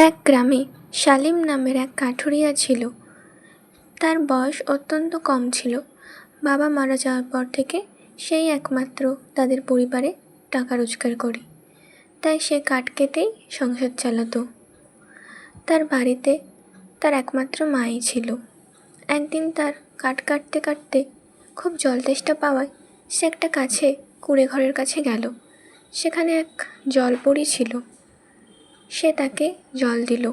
এক গ্রামে শালিম নামের এক কাঠুরিয়া ছিল। তার বয়স অত্যন্ত কম ছিল। বাবা মারা যাওয়ার পর থেকে সেই একমাত্র তাদের পরিবারে টাকা রোজগার করে। তাই সে কাঠ কেটেই সংসার চালাতো। তার বাড়িতে তার একমাত্র মাই ছিল। একদিন তার কাঠ কাটতে কাটতে খুব জল তেষ্টা পাওয়ায় সে একটা কাছে কুঁড়ে ঘরের কাছে গেল। সেখানে এক জলপরী ছিল। সে তাকে জল দিল।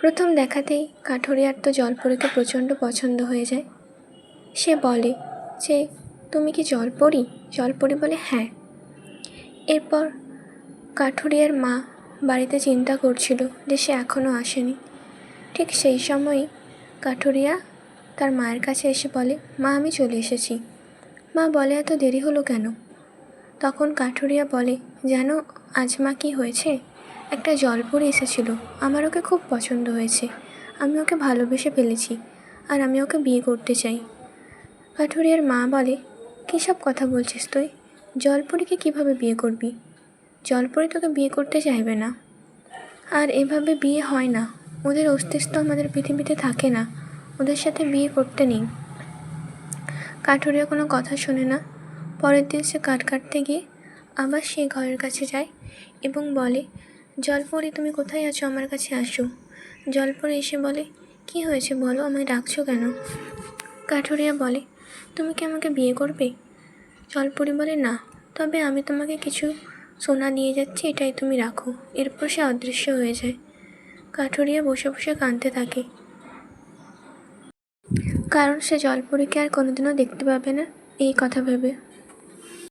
প্রথম দেখাতেই কাঠুরিয়ার তো জলপরীকে প্রচণ্ড পছন্দ হয়ে যায়। সে বলে, যে, তুমি কি জলপরী? জলপরী বলে হ্যাঁ। এরপর কাঠুরিয়ার মা বাড়িতে চিন্তা করছিল যে সে এখনও আসেনি। ঠিক সেই সময়ই কাঠুরিয়া তার মায়ের কাছে এসে বলে, মা, আমি চলে এসেছি। মা বলে, এত দেরি হলো কেন? তখন কাঠুরিয়া বলে, জানো, আজ মা কী হয়েছে? একটা জলপরি এসেছিল। আমার ওকে খুব পছন্দ হয়েছে। আমি ওকে ভালোবেসে ফেলেছি আর আমি ওকে বিয়ে করতে চাই। কাঠুরিয়ার মা বলে, কী সব কথা বলছিস তুই? জলপরীকে কীভাবে বিয়ে করবি? জলপরি তোকে বিয়ে করতে চাইবে না। আর এভাবে বিয়ে হয় না। ওদের অস্তিত্ব আমাদের পৃথিবীতে থাকে না। ওদের সাথে বিয়ে করতে নেই। কাঠুরিয়া কোনো কথা শোনে না। পরের দিন সে কাঠ কাটতে গিয়ে আবার সেই ঘরের কাছে যায় এবং বলে জলপরি, তুমি কোথায় আছো? আমার কাছে আসো। জলপরি এসে বলে, কি হয়েছে বলো, আমায় ডাকছো কেন? কাঠুরিয়া বলে, তুমি কি আমাকে বিয়ে করবে? জলপরি বলে, না, তবে আমি তোমাকে কিছু সোনা দিয়ে যাচ্ছি, এটাই তুমি রাখো। এরপর সে অদৃশ্য হয়ে যায়। কাঠুরিয়া বসে বসে কাঁদতে থাকে। কারণ সে জলপরীকে আর কোনোদিনও দেখতে পাবে না, এই কথা ভেবে।